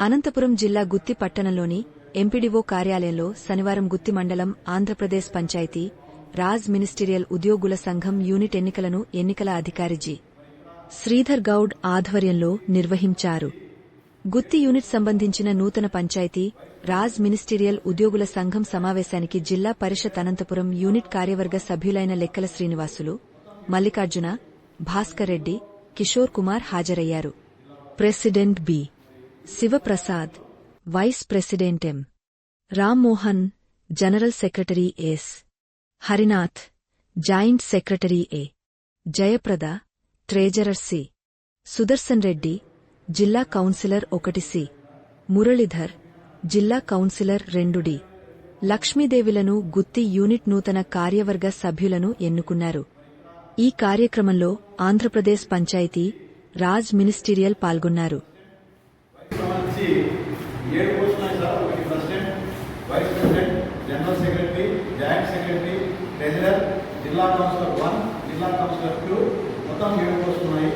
అనంతపురం జిల్లా గుత్తి పట్టణంలోని ఎంపీడీఓ కార్యాలయంలో శనివారం గుత్తి మండలం ఆంధ్రప్రదేశ్ పంచాయతీ రాజ్ మినిస్టీరియల్ ఉద్యోగుల సంఘం యూనిట్ ఎన్నికలను ఎన్నికల అధికారి జి. శ్రీధర్ గౌడ్ ఆధ్వర్యంలో నిర్వహించారు. గుత్తి యూనిట్ సంబంధించిన నూతన పంచాయతీ రాజ్ మినిస్టీరియల్ ఉద్యోగుల సంఘం సమావేశానికి జిల్లా పరిషత్ అనంతపురం యూనిట్ కార్యవర్గ సభ్యులైన లెక్కల శ్రీనివాసులు మల్లికార్జున భాస్కర్ రెడ్డి కిషోర్ కుమార్ హాజరయ్యారు. President B. Sivaprasad vice president M. Rammohan general secretary S. Harinath joint secretary A Jayaprada treasurer C. Sudarshan Reddy జిల్లా కౌన్సిలర్ ఒకటి సి. మురళీధర్ జిల్లా కౌన్సిలర్ రెండు డి. లక్ష్మీదేవిలను గుత్తి యూనిట్ నూతన కార్యవర్గ సభ్యులను ఎన్నుకున్నారు. ఈ కార్యక్రమంలో ఆంధ్రప్రదేశ్ పంచాయతీ రాజ్ మినిస్టీరియల్ పాల్గొన్నారు. నుంచి ఏడు పోస్టులు సార్. ఒకటి president vice president general secretary joint secretary treasurer జిల్లా కౌన్సిలర్ వన్ జిల్లా కౌన్సిలర్ టూ. మొత్తం ఏడు పోస్టులు ఉన్నాయి.